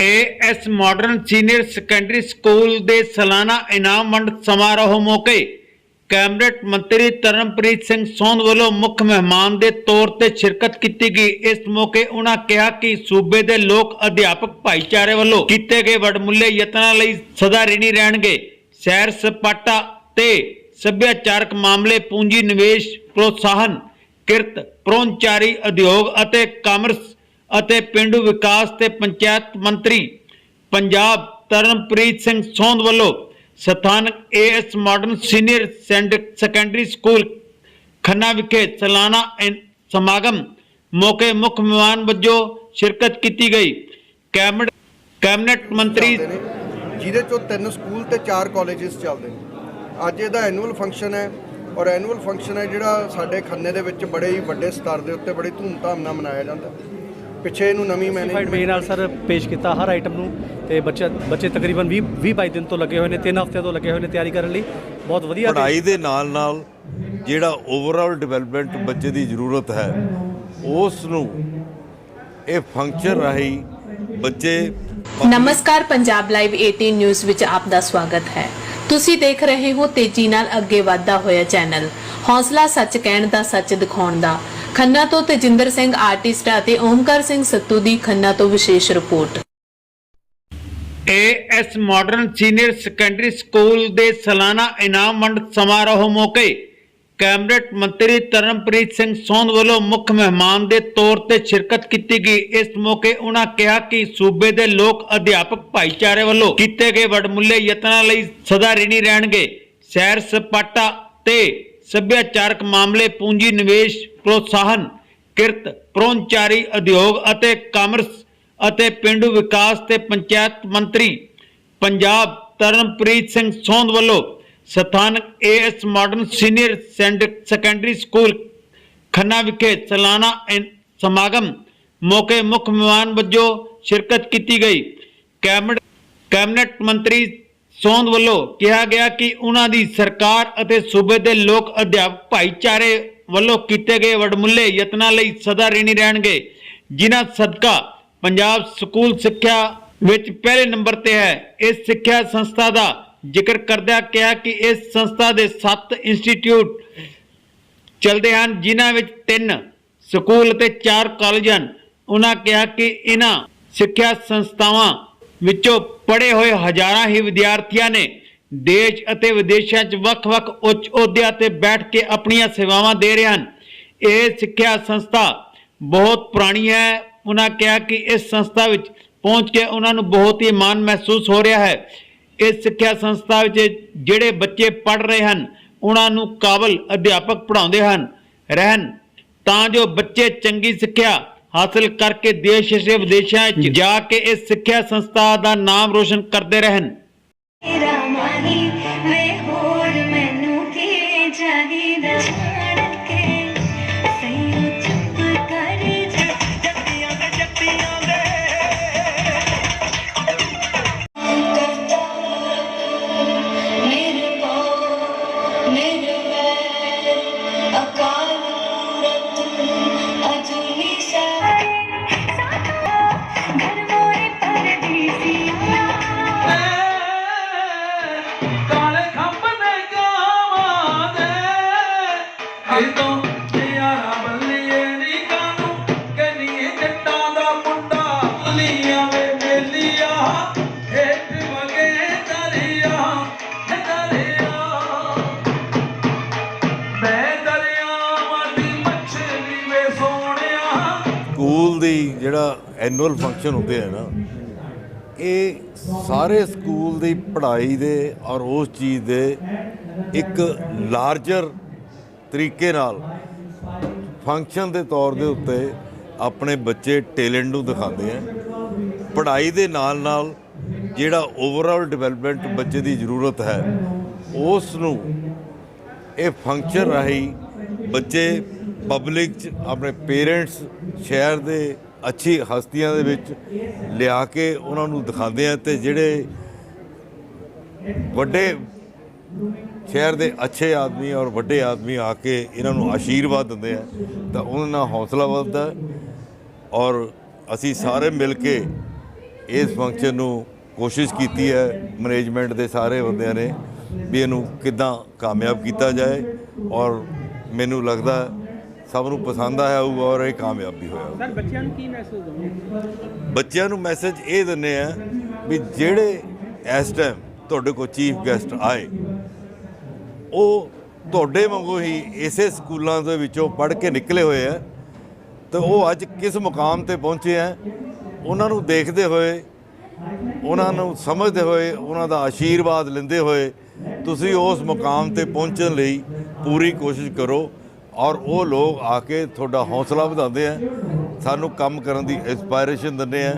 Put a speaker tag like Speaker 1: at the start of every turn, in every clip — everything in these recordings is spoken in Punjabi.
Speaker 1: AS modern senior secondary school ਦੇ ਸਾਲਾਨਾ ਇਨਾਮ ਵੰਡ ਸਮਾਰੋਹ ਮੌਕੇ ਕੈਬਨਿਟ ਮੰਤਰੀ ਤਰਨਪ੍ਰੀਤ ਸਿੰਘ ਸੋਂਦ ਵੱਲੋਂ ਮੁੱਖ ਮਹਿਮਾਨ ਦੇ ਤੌਰ ਤੇ ਸ਼ਿਰਕਤ ਕੀਤੀ ਗਈ। ਇਸ ਮੌਕੇ ਉਹਨਾਂ ਕਿਹਾ ਕਿ ਸੂਬੇ ਦੇ ਲੋਕ ਅਧਿਆਪਕ ਭਾਈਚਾਰੇ ਵੱਲੋਂ ਕੀਤੇ ਗਏ ਵਡਮੁੱਲੇ ਯਤਨਾਂ ਲਈ ਸਦਾ ਰਿਣੀ ਰਹਿਣਗੇ। ਸੈਰ ਸਪਾਟਾ ਤੇ ਸੱਭਿਆਚਾਰਕ ਮਾਮਲੇ, ਪੂੰਜੀ ਨਿਵੇਸ਼, ਪ੍ਰੋਤਸਾਹਨ, ਕਿਰਤ ਪ੍ਰੋਨਚਾਰੀ ਉਦਯੋਗ ਅਤੇ ਕਾਮਰਸ ਅਤੇ ਪਿੰਡੂ ਵਿਕਾਸ ਤੇ ਪੰਚਾਇਤ ਮੰਤਰੀ ਪੰਜਾਬ ਤਰਨਪ੍ਰੀਤ ਸਿੰਘ ਸੋਂਦ ਵੱਲੋਂ ਸਥਾਨਕ AS modern senior secondary school Khanna ਵਿਖੇ ਸਾਲਾਨਾ ਸਮਾਗਮ ਮੌਕੇ ਮੁੱਖ ਮਹਿਮਾਨ ਵਜੋਂ ਸ਼ਿਰਕਤ ਕੀਤੀ ਗਈ। ਕੈਬਨਿਟ ਕੈਬਨਿਟ ਮੰਤਰੀ
Speaker 2: ਜਿਹਦੇ ਚੋਂ ਤਿੰਨ ਸਕੂਲ ਤੇ ਚਾਰ ਕਾਲਜਸ ਚੱਲਦੇ ਨੇ। ਅੱਜ ਇਹਦਾ ਐਨੂਅਲ ਫੰਕਸ਼ਨ ਹੈ ਔਰ ਐਨੂਅਲ ਫੰਕਸ਼ਨ ਹੈ ਜਿਹੜਾ ਸਾਡੇ ਖੰਨੇ ਦੇ ਵਿੱਚ ਬੜੇ ਹੀ ਵੱਡੇ ਸਤਰ ਦੇ ਉੱਤੇ ਬੜੀ ਧੂਮਧਾਮ ਨਾਲ ਮਨਾਇਆ ਜਾਂਦਾ। ਪਿੱਛੇ ਇਹਨੂੰ ਨਵੀਂ
Speaker 3: ਫਾਈਡ ਵੇ
Speaker 2: ਮੈਨੇਜਮੈਂਟ
Speaker 3: ਨਾਲ ਸਰ ਪੇਸ਼ ਕੀਤਾ ਹਰ ਆਈਟਮ ਨੂੰ ਤੇ ਬੱਚੇ ਬੱਚੇ ਤਕਰੀਬਨ 20 20 22 ਦਿਨ ਤੋਂ ਲੱਗੇ ਹੋਏ ਨੇ 3 ਹਫ਼ਤੇ ਤੋਂ ਲੱਗੇ ਹੋਏ ਨੇ ਤਿਆਰੀ ਕਰਨ ਲਈ। ਬਹੁਤ ਵਧੀਆ
Speaker 4: ਪੜ੍ਹਾਈ ਦੇ ਨਾਲ ਨਾਲ ਜਿਹੜਾ ਓਵਰਆਲ ਡਿਵੈਲਪਮੈਂਟ ਬੱਚੇ ਦੀ ਜ਼ਰੂਰਤ ਹੈ ਉਸ ਨੂੰ ਇਹ ਫੰਕਸ਼ਨ ਰਾਹੀਂ ਬੱਚੇ
Speaker 5: ਨਮਸਕਾਰ ਪੰਜਾਬ ਲਾਈਵ 18 ਨਿਊਜ਼ ਵਿੱਚ ਆਪ ਦਾ ਸਵਾਗਤ ਹੈ। ਤੁਸੀਂ ਦੇਖ ਰਹੇ ਹੋ ਤੇਜ਼ੀ ਨਾਲ ਅੱਗੇ ਵਧਦਾ ਹੋਇਆ ਚੈਨਲ ਹੌਸਲਾ ਸੱਚ ਕਹਿਣ ਦਾ ਸੱਚ ਦਿਖਾਉਣ ਦਾ। ਖੰਨਾ ਤੋਂ ਤੇਜਿੰਦਰ ਸਿੰਘ ਆਰਟਿਸਟ ਅਤੇ ਓਮਕਾਰ ਸਿੰਘ ਸੱਤੂ ਦੀ ਖੰਨਾ ਤੋਂ ਵਿਸ਼ੇਸ਼ report.
Speaker 1: AS modern senior secondary school ਦੇ ਸਾਲਾਨਾ ਇਨਾਮ ਵੰਡ ਸਮਾਰੋਹ ਮੌਕੇ ਕੈਬਨਿਟ ਮੰਤਰੀ ਤਰਨਪ੍ਰੀਤ ਸਿੰਘ ਸੋਂਦ ਵੱਲੋਂ ਮੁੱਖ ਮਹਿਮਾਨ ਦੇ ਤੌਰ ਤੇ ਸ਼ਿਰਕਤ ਕੀਤੀ ਗਈ। ਇਸ ਮੌਕੇ ਉਹਨਾਂ ਕਿਹਾ ਕਿ ਸੂਬੇ ਦੇ ਲੋਕ ਅਧਿਆਪਕ ਭਾਈਚਾਰੇ ਵੱਲੋਂ ਕੀਤੇ ਗਏ ਵਡਮੁੱਲੇ ਯਤਨਾਂ ਲਈ ਸਦਾ ਰਿਣੀ ਰਹਿਣਗੇ। ਸੈਰ ਸਪਾਟਾ ਤੇ ਸੱਭਿਆਚਾਰਕ ਮਾਮਲੇ ਪੂੰਜੀ ਨਿਵੇਸ਼ ਪ੍ਰੋਤਸਾਹਨ, ਕਿਰਤ ਪ੍ਰੋਨਚਾਰੀ ਉਦਯੋਗ ਅਤੇ ਕਾਮਰਸ ਅਤੇ ਪਿੰਡੂ ਵਿਕਾਸ ਤੇ ਪੰਚਾਇਤ ਮੰਤਰੀ ਪੰਜਾਬ ਤਰਨਪ੍ਰੀਤ ਸਿੰਘ ਸੋਂਦ ਵੱਲੋਂ ਸਥਾਨਕ AS modern senior secondary school Khanna ਵਿਖੇ ਸਾਲਾਨਾ ਸਮਾਗਮ ਮੌਕੇ ਮੁੱਖ ਮਹਿਮਾਨ ਵਜੋਂ ਸ਼ਿਰਕਤ ਕੀਤੀ ਗਈ। ਕੈਬਨਿਟ ਕੈਬਨਿਟ ਮੰਤਰੀ ਸੋਂਦ ਵੱਲੋਂ ਕਿਹਾ ਗਿਆ ਕਿ ਉਹਨਾਂ ਦੀ ਸਰਕਾਰ ਅਤੇ ਸੂਬੇ ਦੇ ਲੋਕ ਅਧਿਆਪਕ ਭਾਈਚਾਰੇ ਵੱਲੋਂ ਕੀਤੇ ਗਏ ਵਡਮੁੱਲੇ ਯਤਨਾਂ ਲਈ ਸਦਾ ਰਿਣੀ ਰਹਿਣਗੇ, ਜਿਨ੍ਹਾਂ ਸਦਕਾ ਪੰਜਾਬ ਸਕੂਲ ਸਿੱਖਿਆ ਵਿੱਚ ਪਹਿਲੇ ਨੰਬਰ ਤੇ ਹੈ। ਇਸ ਸਿੱਖਿਆ ਸੰਸਥਾ ਦਾ ਜ਼ਿਕਰ ਕਰਦਿਆਂ ਕਿਹਾ ਕਿ ਇਸ ਸੰਸਥਾ ਦੇ 7 ਇੰਸਟੀਚਿਊਟ ਚਲਦੇ ਹਨ, ਜਿਨ੍ਹਾਂ ਵਿੱਚ ਤਿੰਨ ਸਕੂਲ ਅਤੇ ਚਾਰ ਕਾਲਜ ਹਨ। ਉਹਨਾਂ ਕਿਹਾ ਕਿ ਇਹਨਾਂ ਸਿੱਖਿਆ ਸੰਸਥਾਵਾਂ ਵਿੱਚੋਂ ਪੜ੍ਹੇ ਹੋਏ ਹਜ਼ਾਰਾਂ ਹੀ ਵਿਦਿਆਰਥੀਆਂ ਨੇ ਦੇਸ਼ ਅਤੇ ਵਿਦੇਸ਼ਾਂ 'ਚ ਵੱਖ-ਵੱਖ ਉੱਚ ਅਹੁਦਿਆਂ ਤੇ ਬੈਠ ਕੇ ਆਪਣੀਆਂ ਸੇਵਾਵਾਂ ਦੇ ਰਹੇ ਹਨ। ਇਹ ਸਿੱਖਿਆ ਸੰਸਥਾ ਬਹੁਤ ਪੁਰਾਣੀ ਹੈ। ਉਹਨਾਂ ਕਿਹਾ ਕਿ ਇਸ ਸੰਸਥਾ ਵਿੱਚ ਪਹੁੰਚ ਕੇ ਉਹਨਾਂ ਨੂੰ ਬਹੁਤ ਹੀ ਮਾਣ ਮਹਿਸੂਸ ਹੋ ਰਿਹਾ ਹੈ। ਇਸ ਸਿੱਖਿਆ ਸੰਸਥਾ ਵਿੱਚ ਜਿਹੜੇ ਬੱਚੇ ਪੜ੍ਹ ਰਹੇ ਹਨ, ਉਹਨਾਂ ਨੂੰ ਕਾਬਲ ਅਧਿਆਪਕ ਪੜ੍ਹਾਉਂਦੇ ਹਨ, ਰਹਿਣ। ਤਾਂ ਜੋ ਬੱਚੇ ਚੰਗੀ ਸਿੱਖਿਆ ਹਾਸਲ ਕਰਕੇ ਦੇਸ਼ ਅਤੇ ਵਿਦੇਸ਼ਾਂ ਵਿੱਚ ਜਾ ਕੇ ਇਸ ਸਿੱਖਿਆ ਸੰਸਥਾ ਦਾ ਨਾਮ ਰੋਸ਼ਨ ਕਰਦੇ ਰਹਿਣ।
Speaker 4: ਸਕੂਲ ਦੀ ਜਿਹੜਾ ਐਨੂਅਲ ਫੰਕਸ਼ਨ ਹੁੰਦੇ ਆ ਨਾ, ਇਹ ਸਾਰੇ ਸਕੂਲ ਦੀ ਪੜ੍ਹਾਈ ਦੇ ਔਰ ਉਸ ਚੀਜ਼ ਦੇ ਇੱਕ ਲਾਰਜਰ ਤਰੀਕੇ ਨਾਲ ਫੰਕਸ਼ਨ ਦੇ ਤੌਰ ਦੇ ਉੱਤੇ ਆਪਣੇ ਬੱਚੇ ਟੈਲੈਂਟ ਨੂੰ ਦਿਖਾਉਂਦੇ ਆ। ਪੜ੍ਹਾਈ ਦੇ ਨਾਲ ਨਾਲ ਜਿਹੜਾ ਓਵਰਆਲ ਡਿਵੈਲਪਮੈਂਟ ਬੱਚੇ ਦੀ ਜ਼ਰੂਰਤ ਹੈ, ਉਸ ਨੂੰ ਇਹ ਫੰਕਸ਼ਨ ਰਾਹੀਂ ਬੱਚੇ ਪਬਲਿਕ ਚ, ਆਪਣੇ ਪੇਰੈਂਟਸ ਸ਼ਹਿਰ ਦੇ ਅੱਛੀ ਹਸਤੀਆਂ ਦੇ ਵਿੱਚ ਲਿਆ ਕੇ ਉਹਨਾਂ ਨੂੰ ਦਿਖਾਉਂਦੇ ਆ ਤੇ ਜਿਹੜੇ ਵੱਡੇ ਸ਼ਹਿਰ ਦੇ ਅੱਛੇ ਆਦਮੀ ਔਰ ਵੱਡੇ ਆਦਮੀ ਆ ਕੇ ਇਹਨਾਂ ਨੂੰ ਆਸ਼ੀਰਵਾਦ ਦਿੰਦੇ ਆ ਤਾਂ ਉਹਨਾਂ ਨਾਲ ਹੌਸਲਾ ਵੱਧਦਾ ਔਰ ਅਸੀਂ ਸਾਰੇ ਮਿਲ ਕੇ ਇਸ ਫੰਕਸ਼ਨ ਨੂੰ ਕੋਸ਼ਿਸ਼ ਕੀਤੀ ਹੈ ਮੈਨੇਜਮੈਂਟ ਦੇ ਸਾਰੇ ਬੰਦਿਆਂ ਨੇ ਵੀ ਇਹਨੂੰ ਕਿੱਦਾਂ ਕਾਮਯਾਬ ਕੀਤਾ ਜਾਏ ਔਰ ਮੈਨੂੰ ਲੱਗਦਾ ਸਭ ਨੂੰ ਪਸੰਦ ਆਇਆ ਹੋਊਗਾ ਔਰ ਇਹ ਕਾਮਯਾਬ ਵੀ ਹੋਇਆ।
Speaker 6: ਸਰ ਬੱਚਿਆਂ ਨੂੰ ਕੀ ਮੈਸੇਜ ਦੋਗੇ
Speaker 4: ਬੱਚਿਆਂ ਨੂੰ ਮੈਸੇਜ ਇਹ ਦਿੰਦੇ ਆ ਵੀ ਜਿਹੜੇ ਇਸ ਟਾਈਮ ਤੁਹਾਡੇ ਕੋਲ ਚੀਫ ਗੈਸਟ ਆਏ ਉਹ ਤੁਹਾਡੇ ਵਾਂਗੂ ਹੀ ਇਸੇ ਸਕੂਲਾਂ ਦੇ ਵਿੱਚੋਂ ਪੜ੍ਹ ਕੇ ਨਿਕਲੇ ਹੋਏ ਆ ਤੇ ਉਹ ਅੱਜ ਕਿਸ ਮੁਕਾਮ ਤੇ ਪਹੁੰਚੇ ਆ, ਉਹਨਾਂ ਨੂੰ ਦੇਖਦੇ ਹੋਏ, ਉਹਨਾਂ ਨੂੰ ਸਮਝਦੇ ਹੋਏ, ਉਹਨਾਂ ਦਾ ਆਸ਼ੀਰਵਾਦ ਲੈਂਦੇ ਹੋਏ ਤੁਸੀਂ ਉਸ ਮੁਕਾਮ ਤੇ ਪਹੁੰਚਣ ਲਈ ਪੂਰੀ ਕੋਸ਼ਿਸ਼ ਕਰੋ ਔਰ ਉਹ ਲੋਕ ਆ ਕੇ ਤੁਹਾਡਾ ਹੌਸਲਾ ਵਧਾਉਂਦੇ ਆ, ਸਾਨੂੰ ਕੰਮ ਕਰਨ ਦੀ ਇਨਸਪਾਇਰੇਸ਼ਨ ਦਿੰਦੇ ਆ।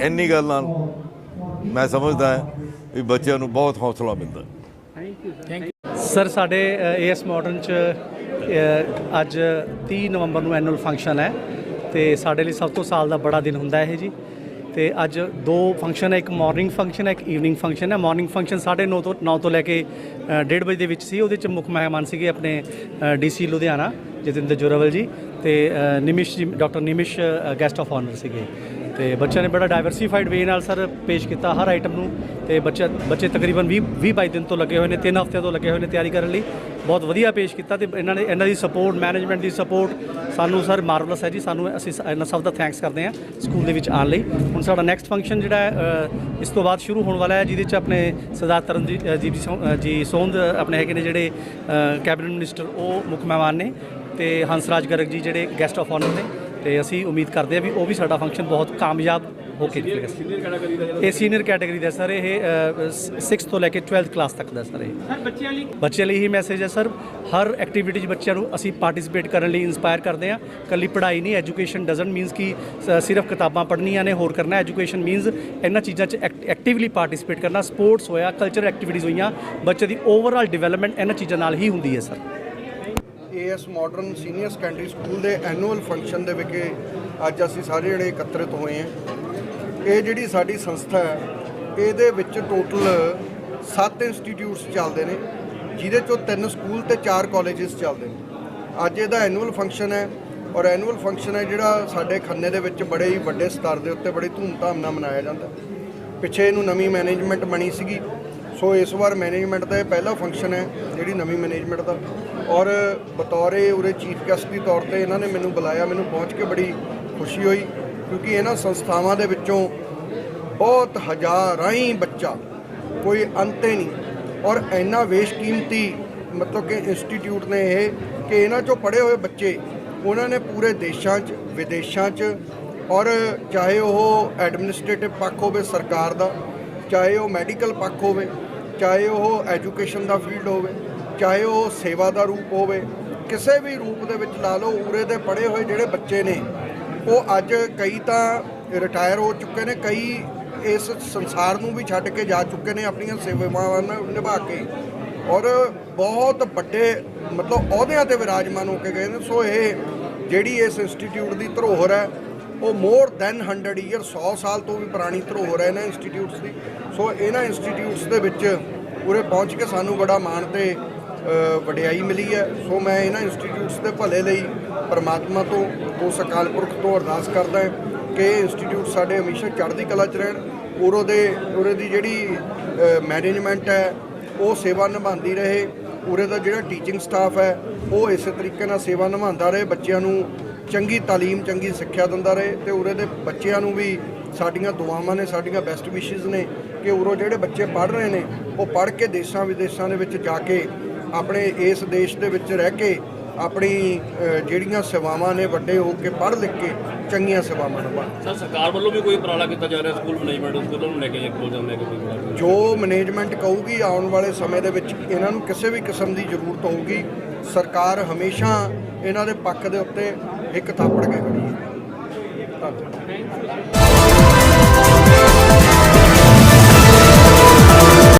Speaker 4: ਇੰਨੀ ਗੱਲ ਨਾਲ ਮੈਂ ਸਮਝਦਾ ਹਾਂ ਵੀ ਬੱਚਿਆਂ ਨੂੰ ਬਹੁਤ ਹੌਸਲਾ ਮਿਲਦਾ।
Speaker 3: ਸਰ, ਸਾਡੇ ਏਐਸ ਮਾਡਰਨ ਚ ਅੱਜ 30 ਨਵੰਬਰ ਨੂੰ ਐਨੂਅਲ ਫੰਕਸ਼ਨ ਹੈ ਤੇ ਸਾਡੇ ਲਈ ਸਭ ਤੋਂ ਸਾਲ ਦਾ ਬੜਾ ਦਿਨ ਹੁੰਦਾ ਹੈ ਇਹ ਜੀ। ਤੇ ਅੱਜ ਦੋ ਫੰਕਸ਼ਨ ਹੈ, ਇੱਕ ਮਾਰਨਿੰਗ ਫੰਕਸ਼ਨ ਹੈ, ਇੱਕ ਈਵਨਿੰਗ ਫੰਕਸ਼ਨ ਹੈ। ਮਾਰਨਿੰਗ ਫੰਕਸ਼ਨ 9:30 ਤੋਂ 9 ਤੋਂ ਲੈ ਕੇ 1:30 ਵਜੇ ਦੇ ਵਿੱਚ ਸੀ। ਉਹਦੇ ਚ ਮੁੱਖ ਮਹਿਮਾਨ ਸੀਗੇ ਆਪਣੇ ਡੀਸੀ ਲੁਧਿਆਣਾ, ਜਤਿੰਦਰ ਜੋਰਾਵਲ ਜੀ ਤੇ Nimish ji, doctor Nimish guest of honour ਸੀਗੇ। ਤੇ ਬੱਚਿਆਂ ਨੇ ਬੜਾ ਡਾਈਵਰਸੀਫਾਈਡ ਵੇ ਨਾਲ ਸਰ ਪੇਸ਼ ਕੀਤਾ ਹਰ ਆਈਟਮ ਨੂੰ ਤੇ ਬੱਚਾ, ਬੱਚੇ ਤਕਰੀਬਨ 20 20 22 ਦਿਨ ਤੋਂ ਲੱਗੇ ਹੋਏ ਨੇ 3 ਹਫ਼ਤਿਆਂ ਤੋਂ ਲੱਗੇ ਹੋਏ ਨੇ ਤਿਆਰੀ ਕਰਨ ਲਈ। ਬਹੁਤ ਵਧੀਆ ਪੇਸ਼ ਕੀਤਾ ਤੇ ਇਹਨਾਂ ਨੇ, ਇਹਨਾਂ ਦੀ ਸਪੋਰਟ ਮੈਨੇਜਮੈਂਟ ਦੀ ਸਪੋਰਟ ਸਾਨੂੰ ਸਰ ਮਾਰਵਲਸ ਹੈ ਜੀ। ਸਾਨੂੰ ਅਸੀਂ ਇਹਨਾਂ ਸਭ ਦਾ ਥੈਂਕਸ ਕਰਦੇ ਹਾਂ ਸਕੂਲ ਦੇ ਵਿੱਚ ਆਉਣ ਲਈ। ਹੁਣ ਸਾਡਾ ਨੈਕਸਟ ਫੰਕਸ਼ਨ ਜਿਹੜਾ ਹੈ ਇਸ ਤੋਂ ਬਾਅਦ ਸ਼ੁਰੂ ਹੋਣ ਵਾਲਾ ਹੈ, ਜਿਹਦੇ ਚ ਆਪਣੇ ਸਰਦਾਰ ਤਰਨਜੀਤ ਜੀ ਸੌ- ਜੀ ਸੋਹੰਦ ਆਪਣੇ ਹੈਗੇ ਨੇ ਜਿਹੜੇ ਕੈਬਨਿਟ ਮਿਨਿਸਟਰ ਉਹ ਮੁੱਖ ਮਹਿਮਾਨ ਨੇ ਤੇ ਹੰਸਰਾਜ ਗਰਗ ਜੀ ਜਿਹੜੇ ਗੈਸਟ ਆਫ ਆਨਰ ਨੇ। ਤੇ ਅਸੀਂ ਉਮੀਦ ਕਰਦੇ ਹਾਂ ਵੀ ਉਹ ਵੀ ਸਾਡਾ ਫੰਕਸ਼ਨ ਬਹੁਤ ਕਾਮਯਾਬ ਹੋ ਕੇ ਨਿਕਲੇਗਾ ਇਹ ਸੀਨੀਅਰ ਕੈਟਾਗਰੀ ਦਾ ਸਰ ਇਹ 6 ਤੋਂ ਲੈ ਕੇ 12th ਕਲਾਸ ਤੱਕ ਦਾ ਸਰ ਇਹ।
Speaker 6: ਸਰ ਬੱਚਿਆਂ ਲਈ?
Speaker 3: ਬੱਚਿਆਂ ਲਈ ਹੀ ਮੈਸੇਜ ਹੈ ਸਰ ਹਰ ਐਕਟੀਵਿਟੀ 'ਚ ਬੱਚਿਆਂ ਨੂੰ ਅਸੀਂ ਪਾਰਟਿਸਿਪੇਟ ਕਰਨ ਲਈ ਇਨਸਪਾਇਰ ਕਰਦੇ ਹਾਂ। ਕੱਲੀ ਪੜ੍ਹਾਈ ਨਹੀਂ ਐਜੂਕੇਸ਼ਨ ਡਸਨਟ ਮੀਨਸ ਕਿ ਸਿਰਫ ਕਿਤਾਬਾਂ ਪੜ੍ਹਨੀਆਂ ਨੇ ਹੋਰ ਕਰਨਾ ਐਜੂਕੇਸ਼ਨ ਮੀਨਸ ਇਹਨਾਂ ਚੀਜ਼ਾਂ 'ਚ ਐਕਟਿਵਲੀ ਪਾਰਟਿਸਿਪੇਟ ਕਰਨਾ। ਸਪੋਰਟਸ ਹੋਇਆ ਕਲਚਰ ਐਕਟੀਵਿਟੀਜ਼ ਹੋਈਆਂ ਬੱਚੇ ਦੀ ਓਵਰਆਲ ਡਿਵੈਲਪਮੈਂਟ ਇਹਨਾਂ ਚੀਜ਼ਾਂ ਨਾਲ ਹੀ ਹੁੰਦੀ ਹੈ sir.
Speaker 2: AS modern senior secondary school ਦੇ ਐਨੂਅਲ ਫੰਕਸ਼ਨ ਦੇ ਵਿਖੇ ਅੱਜ ਅਸੀਂ ਸਾਰੇ ਜਿਹੜੇ ਇਕੱਤਰਿਤ ਹੋਏ ਹਾਂ। ਇਹ ਜਿਹੜੀ ਸਾਡੀ ਸੰਸਥਾ ਹੈ, ਇਹਦੇ ਵਿੱਚ ਟੋਟਲ 7 ਇੰਸਟੀਟਿਊਟਸ ਚੱਲਦੇ ਨੇ, ਜਿਹਦੇ ਚੋਂ 3 ਸਕੂਲ ਤੇ 4 ਕਾਲਜਸ ਚੱਲਦੇ ਨੇ। ਅੱਜ ਇਹਦਾ ਐਨੂਅਲ ਫੰਕਸ਼ਨ ਹੈ ਔਰ ਐਨੂਅਲ ਫੰਕਸ਼ਨ ਹੈ ਜਿਹੜਾ ਸਾਡੇ ਖੰਨੇ ਦੇ ਵਿੱਚ ਬੜੇ ਹੀ ਵੱਡੇ ਸਤਰ ਦੇ ਉੱਤੇ ਬੜੀ ਧੂਮਧਾਮ ਨਾਲ ਮਨਾਇਆ ਜਾਂਦਾ। ਪਿੱਛੇ ਇਹਨੂੰ ਨਵੀਂ ਮੈਨੇਜਮੈਂਟ ਬਣੀ ਸੀਗੀ। ਸੋ ਇਸ ਵਾਰ ਮੈਨੇਜਮੈਂਟ ਦਾ ਇਹ ਪਹਿਲਾ ਫੰਕਸ਼ਨ ਹੈ ਜਿਹੜੀ ਨਵੀਂ ਮੈਨੇਜਮੈਂਟ ਦਾ। ਔਰ ਬਤੌਰੇ ਉਰੇ ਚੀਫ ਗੈਸਟ ਦੀ ਤੌਰ ਤੇ ਇਹਨਾਂ ਨੇ ਮੈਨੂੰ ਬੁਲਾਇਆ, ਮੈਨੂੰ ਪਹੁੰਚ ਕੇ ਬੜੀ ਖੁਸ਼ੀ ਹੋਈ ਕਿਉਂਕਿ ਇਹਨਾਂ ਸੰਸਥਾਵਾਂ ਦੇ ਵਿੱਚੋਂ ਬਹੁਤ ਹਜ਼ਾਰਾਂ ਹੀ ਬੱਚਾ, ਕੋਈ ਅੰਤ ਹੀ ਨਹੀਂ। ਔਰ ਇੰਨਾ ਬੇਸ਼ਕੀਮਤੀ ਮਤਲਬ ਕਿ ਇੰਸਟੀਚਿਊਟ ਨੇ ਇਹ ਕਿ ਇਹਨਾਂ ਚੋਂ ਪੜ੍ਹੇ ਹੋਏ ਬੱਚੇ ਉਹਨਾਂ ਨੇ ਪੂਰੇ ਦੇਸ਼ਾਂ 'ਚ, ਵਿਦੇਸ਼ਾਂ 'ਚ ਔਰ ਚਾਹੇ ਉਹ ਐਡਮਿਨਿਸਟ੍ਰੇਟਿਵ ਪੱਖ ਹੋਵੇ ਸਰਕਾਰ ਦਾ, ਚਾਹੇ ਉਹ ਮੈਡੀਕਲ ਪੱਖ ਹੋਵੇ ਚਾਹੇ ਉਹ ਐਜੂਕੇਸ਼ਨ ਦਾ ਫੀਲਡ ਹੋਵੇ, ਚਾਹੇ ਉਹ ਸੇਵਾ ਦਾ ਰੂਪ ਹੋਵੇ, ਕਿਸੇ ਵੀ ਰੂਪ ਦੇ ਵਿੱਚ ਲਾ ਲਓ, ਉਰੇ ਦੇ ਪੜ੍ਹੇ ਹੋਏ ਜਿਹੜੇ ਬੱਚੇ ਨੇ, ਉਹ ਅੱਜ ਕਈ ਤਾਂ ਰਿਟਾਇਰ ਹੋ ਚੁੱਕੇ ਨੇ, ਕਈ ਇਸ ਸੰਸਾਰ ਨੂੰ ਵੀ ਛੱਡ ਕੇ ਜਾ ਚੁੱਕੇ ਨੇ ਆਪਣੀਆਂ ਸੇਵਾਵਾਂ ਨਿਭਾ ਕੇ ਔਰ ਬਹੁਤ ਵੱਡੇ ਮਤਲਬ ਅਹੁਦਿਆਂ ਤੇ ਵਿਰਾਜਮਾਨ ਹੋ ਕੇ ਗਏ ਨੇ। ਸੋ ਇਹ ਜਿਹੜੀ ਇਸ ਇੰਸਟੀਚਿਊਟ ਦੀ ਧਰੋਹਰ ਹੈ ਉਹ ਮੋਰ ਦੈਨ 100 ਈਅਰ 100 ਸਾਲ ਤੋਂ ਵੀ ਪੁਰਾਣੀ ਧਰੋਹਰ ਹੈ ਇਹਨਾਂ ਇੰਸਟੀਟਿਊਟਸ ਦੀ। ਸੋ ਇਹਨਾਂ ਇੰਸਟੀਟਿਊਟਸ ਦੇ ਵਿੱਚ ਉਰੇ ਪਹੁੰਚ ਕੇ ਸਾਨੂੰ ਬੜਾ ਮਾਣ ਤੇ ਵਡਿਆਈ ਮਿਲੀ ਹੈ। ਸੋ ਮੈਂ ਇਹਨਾਂ ਇੰਸਟੀਟਿਊਟਸ ਦੇ ਭਲੇ ਲਈ ਪਰਮਾਤਮਾ ਤੋਂ ਉਸ ਅਕਾਲ ਪੁਰਖ ਤੋਂ ਅਰਦਾਸ ਕਰਦਾ ਹਾਂ ਕਿ ਇਹ ਇੰਸਟੀਚਿਊਟ ਸਾਡੇ ਹਮੇਸ਼ਾ ਚੜ੍ਹਦੀ ਕਲਾ 'ਚ ਰਹਿਣ। ਉਰੋਂ ਦੇ, ਉਰੇ ਦੀ ਜਿਹੜੀ ਮੈਨੇਜਮੈਂਟ ਹੈ, ਉਹ ਸੇਵਾ ਨਿਭਾਉਂਦੀ ਰਹੇ। ਉਰੇ ਦਾ ਜਿਹੜਾ ਟੀਚਿੰਗ ਸਟਾਫ ਹੈ, ਉਹ ਇਸੇ ਤਰੀਕੇ ਨਾਲ ਸੇਵਾ ਨਿਭਾਉਂਦਾ ਰਹੇ। ਬੱਚਿਆਂ ਨੂੰ ਚੰਗੀ ਤਾਲੀਮ ਚੰਗੀ ਸਿੱਖਿਆ ਦਿੰਦਾ ਰਹੇ ਤੇ ਉਰੇ ਦੇ ਬੱਚਿਆਂ ਨੂੰ ਵੀ ਸਾਡੀਆਂ ਦੁਆਵਾਂ ਨੇ ਸਾਡੀਆਂ ਬੈਸਟ ਵਿਸ਼ੇਸ ਨੇ ਕਿ ਉਰੋਂ ਜਿਹੜੇ ਬੱਚੇ ਪੜ੍ਹ ਰਹੇ ਨੇ ਉਹ ਪੜ੍ਹ ਕੇ ਦੇਸ਼ਾਂ ਵਿਦੇਸ਼ਾਂ ਦੇ ਵਿੱਚ ਜਾ ਕੇ ਆਪਣੇ ਇਸ ਦੇਸ਼ ਦੇ ਵਿੱਚ ਰਹਿ ਕੇ ਆਪਣੀ ਜਿਹੜੀਆਂ ਸੇਵਾਵਾਂ ਨੇ ਵੱਡੇ ਹੋ ਕੇ ਪੜ੍ਹ ਲਿਖ ਕੇ ਚੰਗੀਆਂ ਸੇਵਾਵਾਂ ਨਿਭਾਉਣ
Speaker 7: ਸਰ ਸਰਕਾਰ ਵੱਲੋਂ ਵੀ ਕੋਈ ਉਪਰਾਲਾ ਕੀਤਾ ਜਾ ਰਿਹਾ ਸਕੂਲ ਮੈਨੇਜਮੈਂਟ ਸਕੂਲਾਂ ਨੂੰ ਲੈ ਕੇ ਜਾਂ ਕੋਲਜਾਂ ਨੂੰ ਲੈ ਕੇ ਕੋਈ?
Speaker 2: ਜੋ ਮੈਨੇਜਮੈਂਟ ਕਹੂਗੀ ਆਉਣ ਵਾਲੇ ਸਮੇਂ ਦੇ ਵਿੱਚ ਇਹਨਾਂ ਨੂੰ ਕਿਸੇ ਵੀ ਕਿਸਮ ਦੀ ਜ਼ਰੂਰਤ ਹੋਊਗੀ। ਸਰਕਾਰ ਹਮੇਸ਼ਾ ਇਹਨਾਂ ਦੇ ਪੱਖ ਦੇ ਉੱਤੇ ਇੱਕ ਥਾਪੜ ਕੇ ਖੜੀ ਧੰਨਵਾਦ।